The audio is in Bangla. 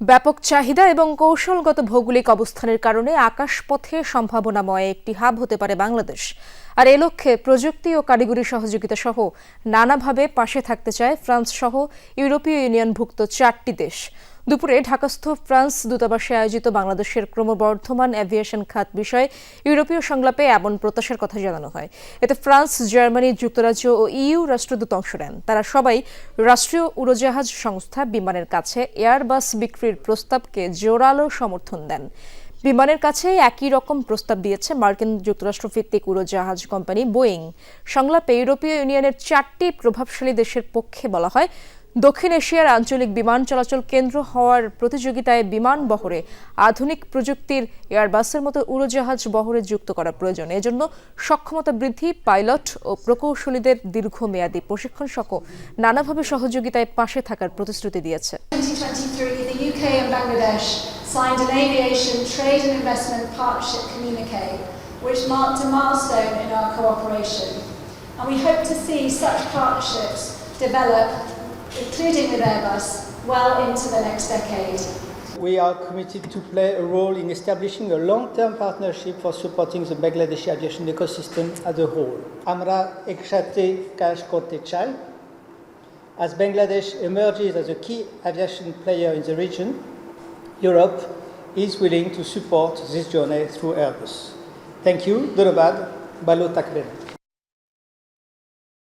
ব্যাপক চাহিদা এবং কৌশলগত ভৌগোলিক অবস্থানের কারণে আকাশপথে সম্ভাবনাময় একটি হাব হতে পারে বাংলাদেশ। আর এ লক্ষ্যে প্রযুক্তি ও কারিগরি সহযোগিতা সহ নানাভাবে পাশে থাকতে চায় ফ্রান্স সহ ইউরোপীয় ইউনিয়নভুক্ত চারটি দেশ। দুপুরে ঢাকাস্থ ফ্রান্স দূতাবাসে আয়োজিত বাংলাদেশের ক্রমবর্ধমান অ্যাভিয়েশন খাত বিষয়ে ইউরোপীয় সংলাপে এমন প্রত্যাশার কথা জানানো হয়। এতে ফ্রান্স, জার্মানি, যুক্তরাজ্য ও ইইউ রাষ্ট্রদূত অংশ নেন। তারা সবাই রাষ্ট্রীয় উড়োজাহাজ সংস্থা বিমানের কাছে এয়ারবাস বিক্রির প্রস্তাবকে জোরালো সমর্থন দেন। বিমানের কাছে একই রকম প্রস্তাব দিয়েছে মার্কিন যুক্তরাষ্ট্র ভিত্তিক উড়োজাহাজ কোম্পানি বোয়িং। সংলাপে ইউরোপীয় ইউনিয়নের চারটি প্রভাবশালী দেশের পক্ষে বলা হয় দক্ষিণ এশিয়ার আঞ্চলিক বিমান চলাচল কেন্দ্র হওয়ার প্রতিযোগিতায় বিমান বহরে আধুনিক প্রযুক্তির এয়ারবাসের মতো উড়োজাহাজ বহরে যুক্ত করা প্রয়োজন। এজন্য সক্ষমতা বৃদ্ধি, পাইলট ও প্রকৌশলীদের দীর্ঘমেয়াদী প্রশিক্ষণ সহ নানাভাবে সহযোগিতায় পাশে থাকার প্রতিশ্রুতি দিয়েছে। develop including with Airbus, well into the next decade. We are committed to play a role in establishing a long-term partnership for supporting the Bangladeshi aviation ecosystem as a whole. আমরা একসাথে কাজ করতে চাই As Bangladesh emerges as a key aviation player in the region, Europe is willing to support this journey through Airbus. Thank you. ধন্যবাদ ভালো থাকবেন